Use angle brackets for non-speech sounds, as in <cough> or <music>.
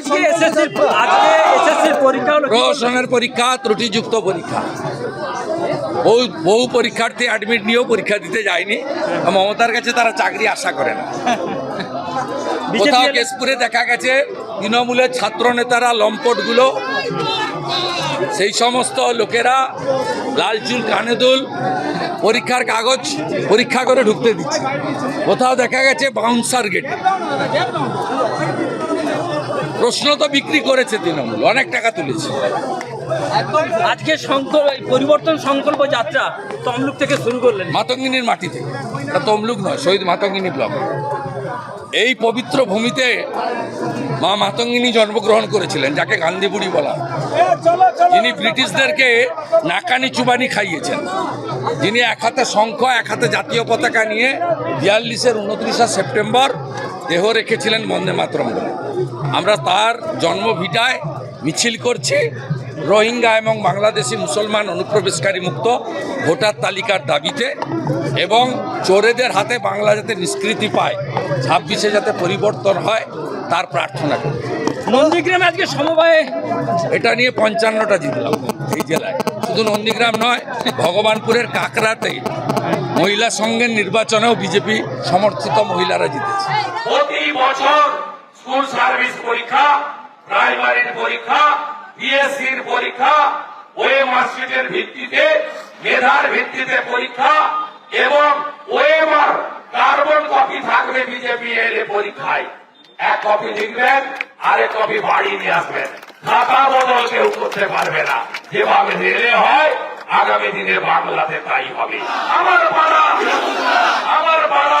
আজকে এসএসসি আজকে এসএসসির পরীক্ষা হলো পরীক্ষা ত্রুটিযুক্ত পরীক্ষা। বহু বহু পরীক্ষার্থী অ্যাডমিট নিয়েও পরীক্ষা দিতে যায়নি। মমতার কাছে তারা চাকরি আশা করে না। <laughs> কোথাও কেশপুরে দেখা গেছে তৃণমূলের ছাত্র নেতারা লম্পটগুলো। সেই সমস্ত লোকেরা লাল চুল কানে দুল পরীক্ষার কাগজ পরীক্ষা করে ঢুকতে দিচ্ছে। কোথাও দেখা গেছে বাউন্সার গেটে প্রশ্ন তো বিক্রি করেছে তৃণমূল অনেক টাকা তুলেছে। আজকে সংকল্প এই পরিবর্তন সংকল্প যাত্রা তমলুক থেকে শুরু করলেন। মাতঙ্গিনীর মাটিতে এটা তমলুক নয় শহীদ মাতঙ্গিনী ব্লক। এই পবিত্র ভূমিতে মা মাতঙ্গিনী জন্মগ্রহণ করেছিলেন যাকে গান্ধীবুড়ি বলা। যিনি ব্রিটিশদেরকে নাকানি চুবানি খাইয়েছেন। যিনি এক হাতে শঙ্খ এক হাতে জাতীয় পতাকা নিয়ে বিয়াল্লিশের উনত্রিশে সেপ্টেম্বর দেহ রেখেছিলেন বন্দে মাতরম বলে। আমরা তার জন্মভিটায় মিছিল করছি। রোহিঙ্গা এবং বাংলাদেশি মুসলমান অনুপ্রবেশকারী মুক্ত ভোটার তালিকার দাবিতে এবং চোরেদের হাতে বাংলা যাতে নিষ্কৃতি পায় ছাব্বিশে যাতে পরিবর্তন হয় তার প্রার্থনা করি। নন্দীগ্রামে আজকে সমবায়ে। এটা নিয়ে পঞ্চান্নটা জিতলাম এই জেলায়। শুধু নন্দীগ্রাম নয় ভগবানপুরের কাকরাতে মহিলা সংঘের নির্বাচনেও বিজেপি সমর্থিত মহিলারা জিতেছে। প্রতি বছর স্কুল সার্ভিস পরীক্ষা, প্রাইমারির পরীক্ষা, বিএসসির পরীক্ষা ওয়ে মার্কশিটের ভিত্তিতে, মেধার ভিত্তিতে পরীক্ষা এবং ওএমআর কার্বন কপি থাকবে বিজেপি এলে পরীক্ষায়। এক কপি লিখবেন, আরেক কপি বাড়ি নিয়ে আসবেন। খাতা বদল কেউ করতে পারবে না। যেভাবে নিলে হয়, আগামী দিনে বাংলাতে তাই হবে। আমার পাড়া আমার পাড়া।